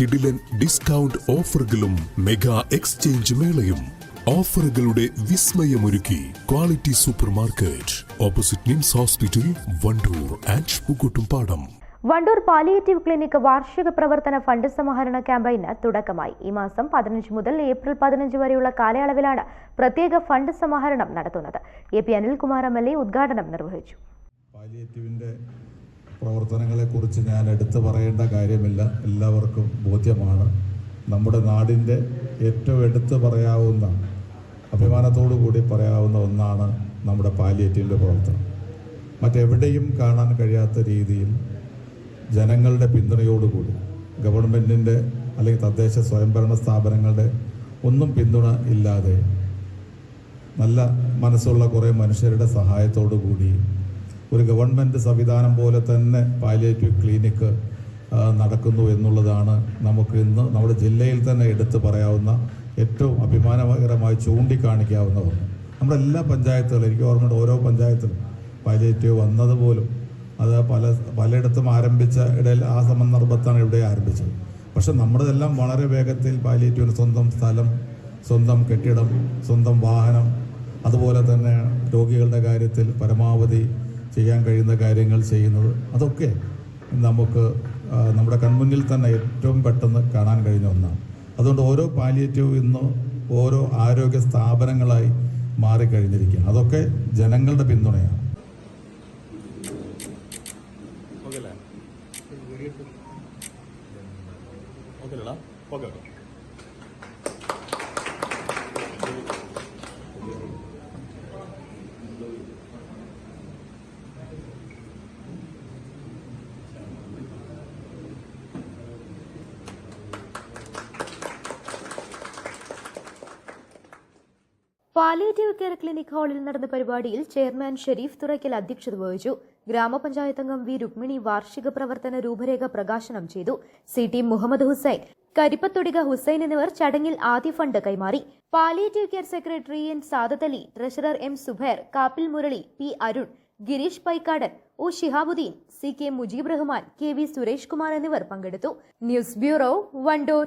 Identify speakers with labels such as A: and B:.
A: കിടിലൻ ഡിസ്കൗണ്ട് ഓഫറുകളും mega exchange മേളയും. ഓഫറുകളുടെ വിസ്മയമൊരുക്കി quality super market opposite NIMS hospital Wandoor and Pookkottumpadam
B: Wandoor palliative clinic വാർഷിക പ്രവർത്തന ഫണ്ട് സമാഹരണ ക്യാമ്പയിന് തുടക്കമായി. ഈ മാസം പതിനഞ്ച് മുതൽ ഏപ്രിൽ പതിനഞ്ച് വരെയുള്ള കാലയളവിലാണ് പ്രത്യേക ഫണ്ട് സമാഹരണം നടത്തുന്നത്. A P Anilkumar M L A ഉദ്ഘാടനം നിർവഹിച്ചു.
C: പാലിയേറ്റീവിന്റെ പ്രവർത്തനങ്ങളെക്കുറിച്ച് ഞാൻ എടുത്തു പറയേണ്ട കാര്യമില്ല. എല്ലാവർക്കും ബോധ്യമാണ്. നമ്മുടെ നാടിന്റെ ഏറ്റവും എടുത്തു പറയാവുന്ന അഭിമാനത്തോടു കൂടി പറയാവുന്ന ഒന്നാണ് നമ്മുടെ പാലിയേറ്റീവിന്റെ പ്രവർത്തനം. മറ്റെവിടെയും കാണാൻ കഴിയാത്ത രീതിയിൽ ജനങ്ങളുടെ പിന്തുണയോടുകൂടി ഗവൺമെന്റിന്റെ അല്ലെങ്കിൽ തദ്ദേശ സ്വയംഭരണ സ്ഥാപനങ്ങളുടെ ഒന്നും പിന്തുണ ഇല്ലാതെ നല്ല മനസ്സുള്ള കുറേ മനുഷ്യരുടെ സഹായത്തോടു കൂടി ഒരു ഗവൺമെന്റ് സംവിധാനം പോലെ തന്നെ പാലിയേറ്റീവ് ക്ലിനിക്ക് നടക്കുന്നു എന്നുള്ളതാണ് നമുക്ക് ഇന്ന് നമ്മുടെ ജില്ലയിൽ തന്നെ എടുത്തു പറയാവുന്ന ഏറ്റവും അഭിമാനകരമായി ചൂണ്ടിക്കാണിക്കാവുന്ന ഒന്ന്. നമ്മുടെ എല്ലാ പഞ്ചായത്തുകളും എനിക്ക് ഓർമ്മയുണ്ട് ഓരോ പഞ്ചായത്തിലും പാലിയേറ്റീവ് വന്നതുപോലും അത് പല പലയിടത്തും ആരംഭിച്ച ഇടയിൽ ആ സന്ദർഭത്താണ് ഇവിടെ ആരംഭിച്ചത്. പക്ഷെ നമ്മുടെതെല്ലാം വളരെ വേഗത്തിൽ പാലിയേറ്റീവിന് സ്വന്തം സ്ഥലം സ്വന്തം കെട്ടിടം സ്വന്തം വാഹനം അതുപോലെ തന്നെ രോഗികളുടെ കാര്യത്തിൽ പരമാവധി ചെയ്യാൻ കഴിയുന്ന കാര്യങ്ങൾ ചെയ്യുന്നത്. അതൊക്കെ നമുക്ക് നമ്മുടെ കൺമുന്നിൽ തന്നെ ഏറ്റവും പെട്ടെന്ന് കാണാൻ കഴിഞ്ഞ ഒന്നാണ്. അതുകൊണ്ട് ഓരോ പാലിയേറ്റീവ് ഇന്ന് ഓരോ ആരോഗ്യ സ്ഥാപനങ്ങളായി മാറിക്കഴിഞ്ഞിരിക്കുകയാണ്. അതൊക്കെ ജനങ്ങളുടെ പിന്തുണയാണ്.
B: പാലിയേറ്റീവ് കെയർ ക്ലിനിക് ഹാളിൽ നടന്ന പരിപാടിയിൽ ചെയർമാൻ ഷെരീഫ് തുറയ്ക്കൽ അധ്യക്ഷത വഹിച്ചു. ഗ്രാമപഞ്ചായത്ത് അംഗം വി രുക്മിണി വാർഷിക പ്രവർത്തന രൂപരേഖ പ്രകാശനം ചെയ്തു. സി ടി മുഹമ്മദ് ഹുസൈൻ കരിപ്പത്തൊടിക ഹുസൈൻ എന്നിവർ ചടങ്ങിൽ ആദ്യ ഫണ്ട് കൈമാറി. Palliative care secretary N Sadath Ali treasurer M Zubair Kappil Murali P Arun Girish Paikkadan O Shihabuddin C K Mujeeb Rahman K V Suresh Kumar എന്നിവർ പങ്കെടുത്തു. News bureau Wandoor.